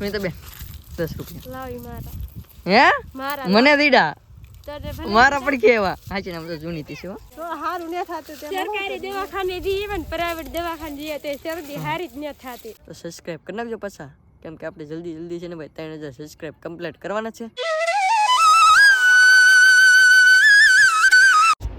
સુનિતા બેન દસ રૂપિયા. હે? મને દીડા? મારા પણ કેવા? હાચી નામ તો જૂની તી સારું તો હારું ન થાતું સરકારી દવાખાને જઈએ પણ પ્રાઇવેટ દવાખાને જઈએ તો શરદી હારી જ ન થાતી. તો સબસ્ક્રાઇબ કરી નાખજો પાછા. કેમ કે આપણે જલ્દી જલ્દી છે ને ભાઈ ત્રણ હજાર સબસ્ક્રાઇબ કમ્પ્લીટ કરવાના છે.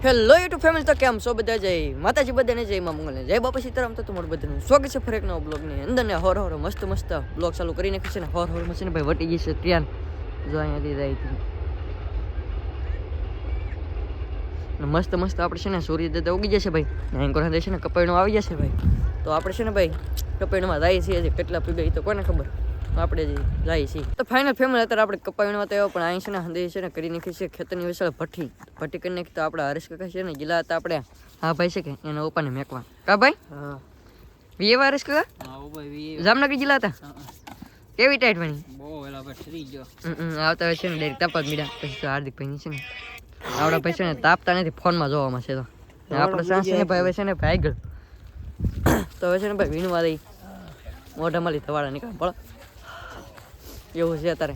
હેલો યુટ્યુબ ફેમિલી તો કેમ છો બધા? જય માતાજી, બધાને જય મા મંગલ જય બાપા સીતારામ, તો તમારું બધાનું સ્વાગત છે ફરી એક નવો બ્લોગની અંદર. ને હોર હોર મસ્ત મસ્ત બ્લોગ ચાલુ કરી નાખ્યું છે ને હોર હોર છે ને ભાઈ વટી ગઈ છે ત્યાન જો અહીંયાથી જાય હતી મસ્ત મસ્ત આપણે છે ને સૂર્ય દાદા ઉગી જશે ભાઈ. એન્કોર હાથે છે ને કપાયણું આવી જશે ભાઈ. તો આપણે છે ને ભાઈ કપાયણમાં જાય છીએ કેટલા પીગા એ તો કોને ખબર. આપણે જાય છીએ. તો ફાઇનલ ફેમિલી અત્યારે આપણે કપાયણમાં તો એવો પણ અહીં છે ને હંદે છે ને કરી નાખી છે ખેતરની વિશાળ ભઠ્ઠી. ભઠ્ઠી કરી નાખી તો આપણે હરેશ કાકા છે ને ગીલા હતા આપણે. હા ભાઈ છે કે એના ઓપાને મેકવા. કા ભાઈ? હા. વીએ હરેશ કાકા? જામનગર જિલ્લા હતા? કેવી ટાઈટ બની? બહુ ગયો. આવતા છે ને ડાયરેક્ટ તાપા જ મીડા. પછી તો હાર્દિક ભાઈ છે ને. આવડા ભાઈ છે ને તાપતા નથી ફોનમાં જોવામાં છે તો. આપણે સાસ ને ભાઈ હવે છે. ને ભાઈ ગળ તો હવે છે ને ભાઈ વીણવા દઈ. મોઢામાં લીધા વાળા નીકળ પડો એવું છે અત્યારે.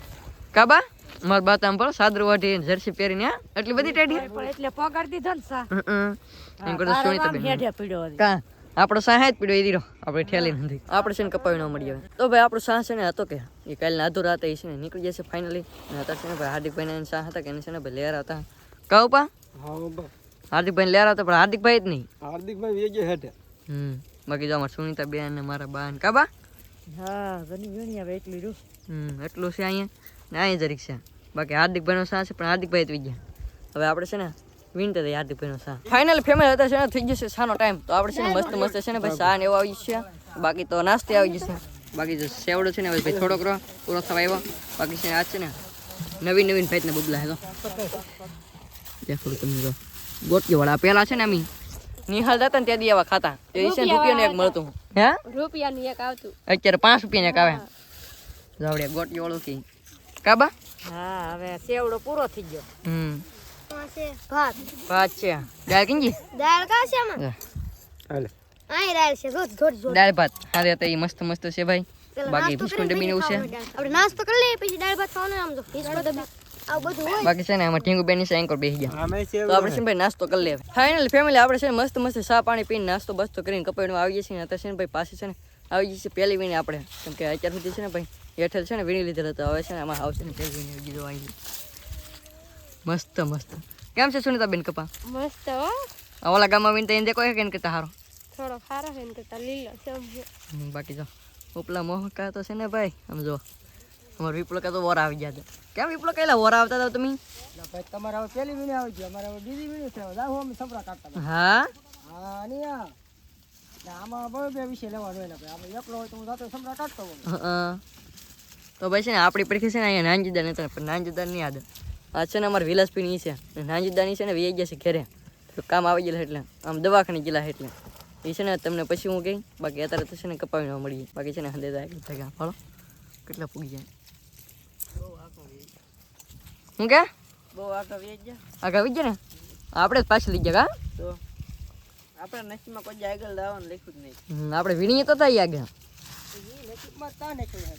કાબા માર બાત આમ પડો સાદરું વાઢી જર્સી પહેરીને હા? એટલી બધી ટેડી પણ એટલે પગાર દીધો ને સા. એમ કરતો સુનિતા બેન પીડ્યો કા? આપણો સાહ જ પીડ્યો એ દીરો. આપણે ઠેલી નથી આપણે છે ને કપાવી ન મળી આવે તો ભાઈ આપણો સાહ છે ને હતો કે એ કાલે આધો હતા એ છે ને નીકળી જશે ફાઇનલી અને અત્યારે છે ને ભાઈ હાર્દિકભાઈ ને સાહ હતા કે એને છે ને ભાઈ લેર હતા કહું પા હાર્દિકભાઈ લેર હતા પણ હાર્દિકભાઈ જ નહીં. હાર્દિકભાઈ વેગે હેઠે. હમ. બાકી જો અમારે સુનિતા બેન ને મારા બા ને. કાબા? હા ઘણી ઘણી આવે એટલી રૂ હમ એટલું છે અહીંયા? ને અહીંયા જરીક છે. બાકી હાર્દિકભાઈનો સાહ છે પણ હાર્દિકભાઈ થઈ ગયા. હવે આપણે છે ને વિનતા દઈએ હાર્દિકભાઈનો સાહ ફાઇનલ ફેમિલી હતા છે ને થઈ જશે સાનો ટાઈમ તો આપણે છે ને મસ્ત મસ્ત છે ને ભાઈ સાહ ને એવો આવી જશે. બાકી તો નાસ્તે આવી જશે. બાકી જો સેવડો છે ને હવે ભાઈ થોડોક રહો પૂરો થવા આવ્યો. બાકી છે ને આ છે ને નવીન નવીન ભાઈ બબલા હે તો દેખો તમે જો ગોટકી વાળા પેલા છે ને અમી નિહાલ જતા ને ત્યાં દી આવા ખાતા. એ છે ને રૂપિયાનું એક મળતું. હે? રૂપિયાની એક આવતું. અત્યારે પાંચ રૂપિયા એક આવે. જાવડે ગોટી કે. કાબા હા હવે સેવડો પૂરો થઈ ગયો. હમ. ભાત. પાંચ છે. દાળ કિંજી દાળ કા છે હાલે. આય દાળ છે. રોજ થોડી થોડી દાળ ભાત. હા તો એ મસ્ત મસ્ત છે ભાઈ. બાકી બિસ્કુટ ઉછે ડબ્બી ને છે. આપણે નાસ્તો કરી લઈએ પછી દાળ ભાત ખાવાનું આમ જો બિસ્કુટ બાકી છે ને આમાં ઢીંગુ બેની છે એન્કર બેસી ગયા. તો આપણે છે ભાઈ નાસ્તો કરી લઈએ ફાઇનલ ફેમિલી આપણે છે ને મસ્ત મસ્ત ચા પાણી પીને નાસ્તો બસ્તો કરીને કપાઈનું આવી છીએ અત્યારે છે ને ભાઈ પાસે છે ને આવી જઈએ પહેલી વીણી આપણે. કેમ કે અત્યાર સુધી છે ને ભાઈ હેઠળ છે ને વીણી લીધેલ હતો. હવે છે ને આમાં આવશે ને પહેલી વીણી આવી આવી મસ્ત મસ્ત. કેમ છે સુનિતા બેન કપા? મસ્ત હો. ઓલા ગામમાં એને દેખો કે કરતા હારો? થોડો ખારો છે ને કરતા લીલો છે બાકી જો. ઉપલા મોહકા તો છે ને ભાઈ આમ જો. અમારો વિપલો કે તો વોર આવી ગયા હતા કેમ વિપલો કઈલા વોર આવતા હતા તમે? ભાઈ તમારે હવે પેલી વીણી આવી ગયો અમારે હવે બીજી વીણી છે જાવ અમે સંપરા કાઢતા હા? હા અને આમાં બહુ બે વિષય લેવાનો હોય ને ભાઈ. આમાં એકલો હોય તો હું જાતો સંપરા કાઢતો હોઉં. હં. તો ભાઈ છે ને આપણી પરીક્ષા છે ને અહીંયા નાનજીદા નતા પણ નાનજીદા નહીં યાદ. આ છે ને અમારે વિલાસપીની છે. ને નાનજીદાની છે ને વી ગયા છે ઘેરે. તો કામ આવી ગયેલા એટલે આમ દવાખાને ગયેલા એટલે. એ છે ને તમને પછી હું કહી બાકી અત્યારે તો છે ને કપાવી ન મળી બાકી છે ને હંદે જાય ભેગા ફળો કેટલા પૂગી જાય. હું કે? બહુ આગળ વી ગયા. આગળ આવી ગયા ને? આપણે જ પાછળ લઈ ગયા કા? તો આપણે નસીબમાં કોઈ આગળ લાવવાનું લખ્યું જ નહીં. આપણે વીણીએ તો થાય આગળ. ઈ નસીબમાં ત્યાં નીકળ્યા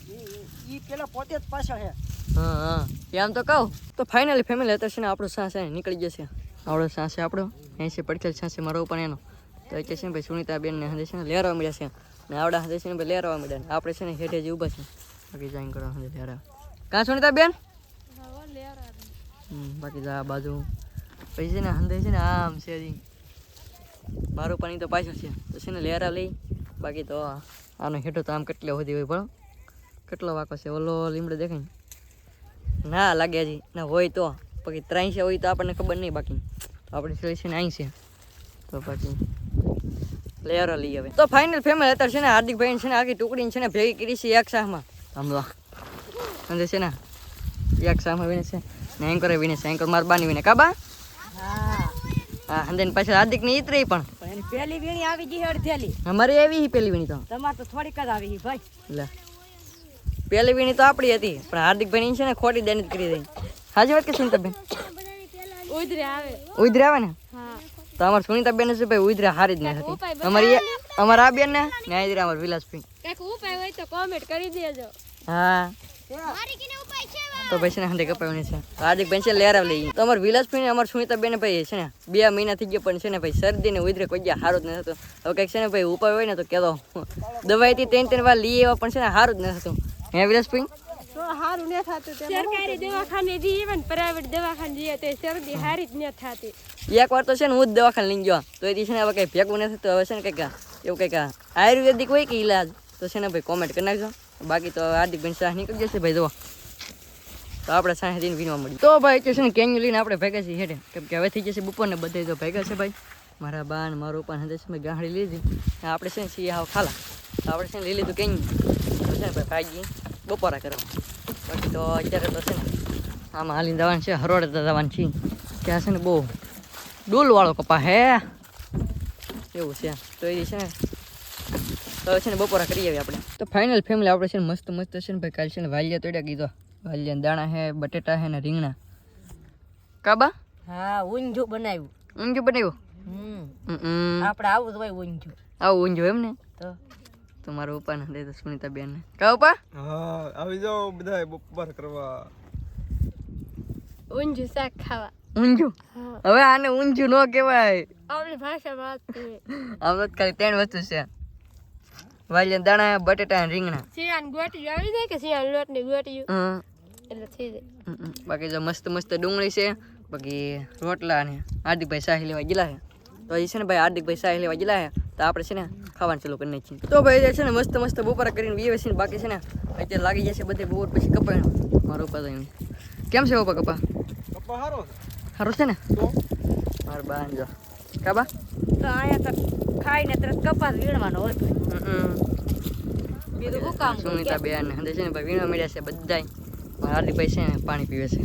ઈ પેલા પોતે જ પાછળ છે હા હા. એ આમ તો કહું. તો ફાઇનલી ફેમિલી અત્યારે છે ને આપણો સાસ નીકળી જશે આવડો સાસ આપણો. અહીં છે પડખેલ સાસે મારો પણ એનો. તો અત્યારે છે ને ભાઈ સુનિતા બેન ને હંદે છે ને લેરવા મળ્યા છે. ને આવડા હંદે છે ને ભાઈ લેરવા મળ્યા ને આપણે છે ને હેઠે જ ઊભા છે. બાકી જાઈન કરો હંદે લેરવા. કાં સુનિતા બેન? બાકી આ બાજુ પછી છે ને હંદે છે ને આમ છે મારું પાણી તો પાછળ છે. તો છે ને લેરા લઈ. બાકી તો આનો હેઠો તો આમ કેટલો સુધી હોય પણ. કેટલો વાકો છે? ઓલો લીમડો દેખાય ના? લાગે હજી. ના હોય તો. પછી ત્રણ છે, હોય તો આપણને ખબર નહીં બાકી. તો આપણે છેલ્લી છે ને અહીં છે. તો પછી લેરો લઈ હવે. તો ફાઇનલ ફેમિલી અત્યારે છે ને હાર્દિકભાઈ છે ને આખી ટુકડીને છે ને ભેગી કરી છે એક શાહમાં. સમજો અને છે ને? એક શાહમાં છે. ને એન્કરે વિને એન્કર માર બાની વિને કાબા હા. હા અને પાછળ હાર્દિકની ઈતરી પણ. પણ એની વીણી આવી ગઈ અડધેલી અમારે એવી હી પેલી વીણી તો. તમાર તો થોડીક જ આવી ભાઈ. લે. પેલી વીણી તો આપણી હતી પણ હાર્દિક હાર્દિકભાઈ છે ને ખોટી દેનિત કરી દઈ. હાજી વાત કે સુનિતાબેન? ઉધરે આવે. ઉધરે આવે ને? હા. તો અમારે સુનિતાબેન છે ભાઈ ઉધરે હારી જ નહીં હતી. અમારી અમારા આ બેન ને ન્યાયદીરા વિલાસ પી કાંઈક ઉપાય હોય તો કોમેન્ટ કરી દેજો. હા. મારી કીને ઉપાય. તો ભાઈ છે ને હાંડે કપાવવાની છે. તો હાર્દિક ભાઈ છે લેર લઈ. તો અમારે વિલાસ ભાઈ અમારે સુનિતા બેન ભાઈ છે ને બે મહિના થઈ ગયા પણ છે ને ભાઈ શરદી ને ઉધરે કોઈ ગયા સારું જ નથી થતું હવે કંઈક છે ને ભાઈ ઉપાય હોય ને તો કહેતો દવાઈથી ત્રણ ત્રણ વાર લઈ એવા પણ છે ને સારું જ નથી થતું હે વિલાસ ભાઈ? સારું ને થતું સરકારી દવાખાને જઈએ પણ પ્રાઇવેટ દવાખાને જઈએ તો શરદી હારી જ ન થતી. એક વાર તો છે ને હું જ દવાખાને લઈ ગયો. તો એ છે ને હવે કંઈ ભેગું નથી હવે છે ને કંઈક એવું કંઈક આયુર્વેદિક હોય કે ઈલાજ? તો છે ને ભાઈ કોમેન્ટ કરી નાખજો. બાકી તો હાર્દિક ભાઈ શાહ નીકળી જશે ભાઈ જુઓ. તો આપણે સાંજે દિન વીણવા મળી તો ભાઈ કે છે ને, કેંગ લઈને આપણે ભેગા છીએ હેઠે કેમ કે હવે થઈ જશે બપોરને બધે તો ભેગા છે ભાઈ. મારા બા ને મારું પણ હંદેશ મેં ગાંડી લીધી ને આપણે છે ને છીએ આવ ખાલા. તો આપણે છે ને લઈ લીધું કેંગ. છે ને ભાઈ ભાગી બપોરા કરવા. બાકી તો અત્યારે તો છે ને આમાં હાલીને જવાનું છે હરોડે જવાનું છે. ત્યાં છે ને બહુ ડોલવાળો કપા હે. એવું છે તો એ છે ને, તો છે ને બપોરા કરી આવી આપણે. તો ફાઇનલ ફેમિલી આપણે છે ને મસ્ત મસ્ત છે ને ભાઈ, કાલે છે ને વાલિયા તોડ્યા કીધો. વાલિયા દાણા હે બટેટા હે ને રીંગણા. કાબા? હા ઊંધું બનાવ્યું. ઊંઘ્યું બનાવ્યું? હમ. આપણે આવું જ હોય ઊંધું આવું ઊંઘ્યું એમ ને? તો? તમારો ઉપા પપ્પાને દે તો સુનિતા બેન ને કા ઉપા? હા આવી જાઓ બધા બપોર કરવા. ઊંઝું શાક ખાવા. ઊંઘ્યું હવે આને ઊંઘ્યું ન કહેવાય. આપણી ભાષામાં આમ તો ખાલી ત્રણ વસ્તુ છે. વાલિયા દાણા બટેટા ને રીંગણા. શિયાળ ગોટી આવી જાય કે શિયાળ લોટની ગોટી હમ. એટલે થઈ જાય. બાકી જો મસ્ત મસ્ત ડુંગળી છે બાકી રોટલા ને હાર્દિકભાઈ શાહી લેવા ગયેલા છે. તો હજી છે ને ભાઈ હાર્દિકભાઈ શાહી લેવા ગયેલા છે. તો આપણે છે ને ખાવાનું ચાલુ કરી નાખીએ. તો ભાઈ છે ને મસ્ત મસ્ત બપોરા કરીને બીએ છે ને બાકી છે ને અત્યારે લાગી જશે બધે બપોર પછી કપાય મારું તો એમ. કેમ છે પપ્પા કપા? પપ્પા સારો સારું છે ને? તો બાન જો. કાબા તો અહીંયા તો ખાઈને તરત કપાસ વીણવાનો હોય. બીજું શું કામ. સુનિતા બેન હંદે છે ને ભાઈ વીણવા મળ્યા છે બધાય. મારા હાર્દિકભાઈ છે ને પાણી પીવે છે.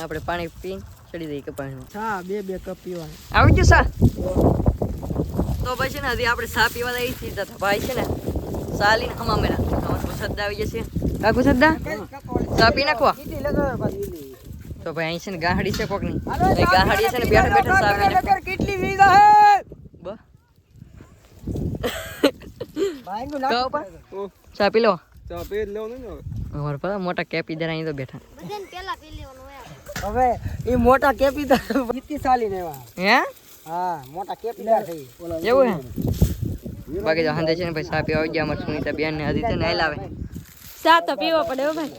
આપણે પાણી પી ચડી દઈએ કપાણીમાં હા બે બે કપ પીવાનું. આવી ગયું સા તો ભાઈ છે ને હજી આપણે સા પીવા દઈ છીએ. તો ભાઈ છે ને સાલી ને હમા મેરા અમારે સદ્દા આવી જશે. કાકુ સદ્દા સા પી નાખવા. તો ભાઈ અહીં છે ને ગાહડી છે કોકની. ગાહડી છે ને બેઠા બેઠા સા પી નાખવા કેટલી વીજ હે? બ. ચા પી લો. ચા પી લેવાનું ને હવે. અમારે પતા મોટા કેપી દરા અહીં તો બેઠા. બધાને પેલા પી લેવાનું હવે એ મોટા કેપીદાર જીતી ચાલી ને એવા હે? હા મોટા કેપીદાર થઈ. એવું હે? બાકી તો હાંધે છે ને ભાઈ સા પીવા આવી ગયા અમારે સુનીતા બેન ને આદિત્ય ને લાવે સા તો પીવો પડે હો ભાઈ.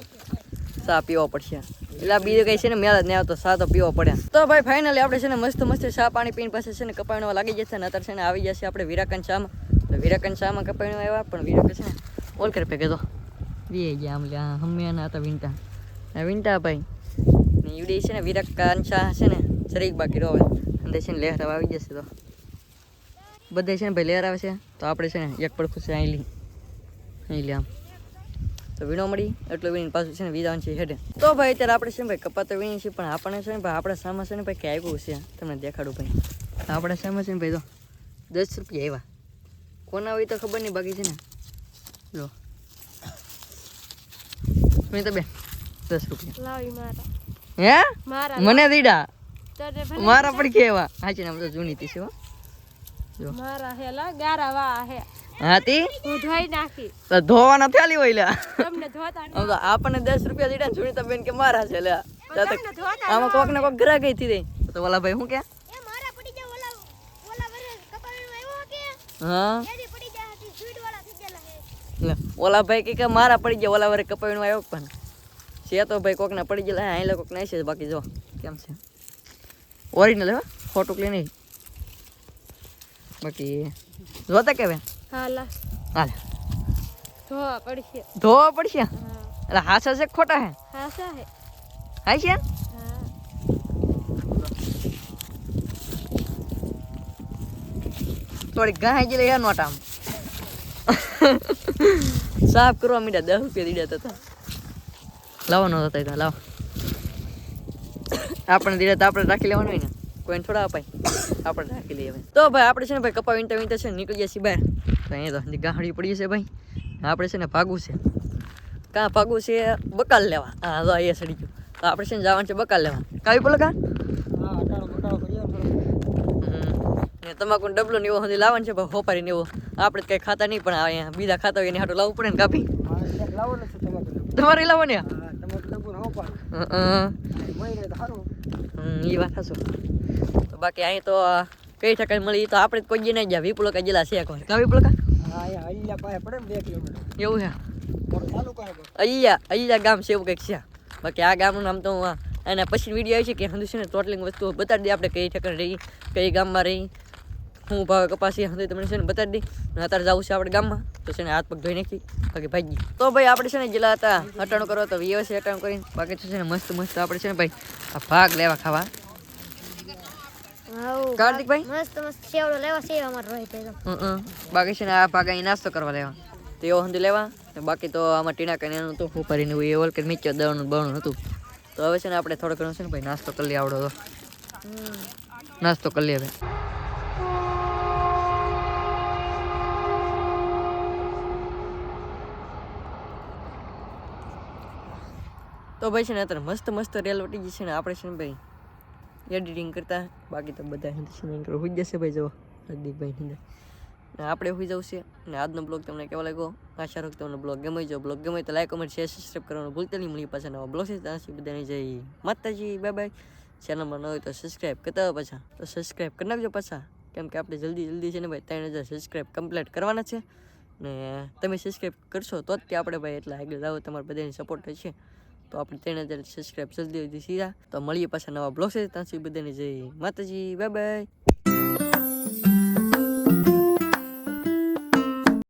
સા પીવો પડશે. એટલે બીજું કઈ છે ને મેળ જ નહીં આવતો સા તો પીવો પડે. તો ભાઈ ફાઇનલી આપણે છે ને મસ્ત મસ્ત સા પાણી પીને પાસે છે ને કપાણવા લાગી જશે ને અત્યારે છે ને આવી જશે આપણે વિરાકન શામાં તો વિરાકન શામાં કપાણવા આવ્યા પણ વિરાકન છે ને ઓલ કરી પે તો. વી ગયા આમ લ્યા. હમે ના હતા વિંટા વિંટા ભાઈ. ને ઈવડી છે ને વિરાકન ચા છે ને જરીક બાકી રોવે અંદર છે ને લહેર આવી જશે તો. બધે છે ને ભાઈ લહેર આવે છે. તો આપણે છે ને એક પડખું છે અહીં અહીં લે આમ. તો વીણો મળી, એટલું વીણીને પાછું છે ને વિધાન છે હેડે. તો ભાઈ અત્યારે આપણે છે ને ભાઈ કપાતો વીણી છે પણ આપણે છે ને ભાઈ આપણે સામે છે ને ભાઈ કે આવ્યું છે તમને દેખાડું ભાઈ. આપણે સામે છે ને ભાઈ તો દસ રૂપિયા આવ્યા. કોના હોય તો ખબર નહીં, બાકી છે ને. લો સુનિતા બેન દસ રૂપિયા. લાવી મારા. હે? મને દીડા? મારા પણ કેવા? હાચી નામ તો જૂની તી છે હો. મારા હેલા ગારા વા હે. હાતી? હું ધોઈ નાખી. તો ધોવાના થેલી હોય લ્યા. તમને ધોતા તો આપણને દસ રૂપિયા દીડા ને સુનિતા બેન કે મારા છે લ્યા. આમાં કોક ને કોક ગ્રાહક થઈ દે તો. ઓલા ભાઈ હું કે? એ મારા પડી જાય ઓલા ઓલા વરે કપાવીમાં આવ્યો કે? હા એથી પડી જાય હતી સ્વીટ વાળા થઈ ગયેલા હે લે, ઓલા ભાઈ કે કે મારા પડી ગયા ઓલા વારે કપાવીનો આવ્યો પણ. છે તો ભાઈ કોકના પડી ગયેલા અહીં લોકો નહીં છે બાકી જો કેમ છે. ઓરિજિનલ હે ફોટો ક્લી નહીં. બાકી જોતા હા હાલ હાલે. ધોવા પડશે. ધોવા પડશે? એટલે હાસા છે ખોટા હે? હાસા હે. હાય છે? થોડી ગાય જ લઈ નોટ આમ. સાફ કરવા મીડા દસ રૂપિયા દીધા હતા લાવો નો હતા ત્યાં લાવો. આપણે તો આપણે રાખી લેવાનું હોય ને. કોઈને થોડા અપાય. આપણે રાખી લઈએ ભાઈ તો ભાઈ આપણે છે ને ભાઈ કપા વીંટા વીંટા છે નીકળી જઈએ બહાર. તો અહીંયા તો ગાહડી પડી છે ભાઈ. આપણે છે ને ભાગવું છે. કાં ભાગવું છે બકાલ લેવા. હા તો અહીંયા સડી ગયું. તો આપણે છે ને જવાનું છે બકાલ લેવા. કાવી બોલો કાં? તમાકુ ડબલો ને એવો સુધી લાવવાનું છે ભાઈ હોપારી ને એવો. આપણે કઈ ખાતા નહીં પણ અહીંયા બીજા ખાતા હોય એની હાટું લાવવું પડે ને કાપી. તમારે લાવો ને ઈ વાત હાચો તો બાકી અહીં તો કઈ ઠકાઈ મળી? તો આપણે કોઈ દી નહીં ગયા વિપુલકા જિલ્લા છે કોઈ કા વિપુલકા એવું છે. અહીંયા અહીંયા ગામ છે એવું કંઈક છે. બાકી આ ગામનું નામ તો હું એના પછી વીડિયો આવી છે કે હું છે ને ટોટલિંગ વસ્તુઓ બતાડી દે આપણે કઈ ઠેકાણે રહી કઈ ગામમાં રહી હું ભાવે કપાસી હંધુ તમને છે ને બતાડી દઈ. અને અત્યારે જવું છે આપણે ગામમાં. તો છે ને હાથ પગ ધોઈ નાખી બાકી ભાગી. તો ભાઈ આપણે છે ને જેલા હતા હટાણું કરવા તો વ્યવસ્થિત હટાણું કરીને બાકી તો છે ને મસ્ત મસ્ત આપણે છે ને ભાઈ આ ભાગ લેવા ખાવા. હાઉ, કાર્તિકભાઈ મસ્ત મસ્ત સેવડો લેવા છે અમારે રોહિત ભાઈ તો. હં, હં. બાકી છે ને આ ભાગ અહીં નાસ્તો કરવા લેવા. તો એવો હંધુ લેવા. ને બાકી તો આમાં ટીના કરીને એનું તો ઉપાડીને એવું એ ઓલકે મીચો દવાનું બણું હતું. તો હવે છે ને આપણે થોડો ઘણો છે ને ભાઈ નાસ્તો કરી લઈએ આવડો તો. નાસ્તો કરી લઈએ હવે. તો ભાઈ છે ને અત્યારે મસ્ત મસ્ત રેલ વટી ગઈ છે ને આપણે છે ને ભાઈ એડિટિંગ કરતા. બાકી તો બધા હિન્દી હોઈ જશે ભાઈ જો હાર્દિકભાઈ ને આપણે હોઈ જવું છે. અને આજનો બ્લોગ તમને કેવો લાગ્યો? આશા રાખું તમને બ્લોગ ગમે જો બ્લોગ ગમે તો લાઈક કમેન્ટ શેર સબસ્ક્રાઈબ કરવાનું ભૂલતા નહીં. મળી પાછા નવા બ્લોગ છે ત્યાં બધાને જય માતાજી. Bye bye. ચેનલમાં ન હોય તો સબસ્ક્રાઈબ કરતા પાછા. તો સબસ્ક્રાઈબ કરી નાખજો પાછા. કેમ કે આપણે જલ્દી જલ્દી છે ને ભાઈ ત્રણ હજાર સબસ્ક્રાઈબ કમ્પ્લીટ કરવાના છે. ને તમે સબસ્ક્રાઈબ કરશો તો જ તે આપણે ભાઈ એટલા આગળ આવો તમારા બધાની સપોર્ટ છે તો આપણે ત્રણ હજાર સબસ્ક્રાઈબ જલ્દી જલ્દી સીધા તો મળીએ પાછા નવા બ્લોગ છે ત્યાં સુધી બધાને જય માતાજી. Bye by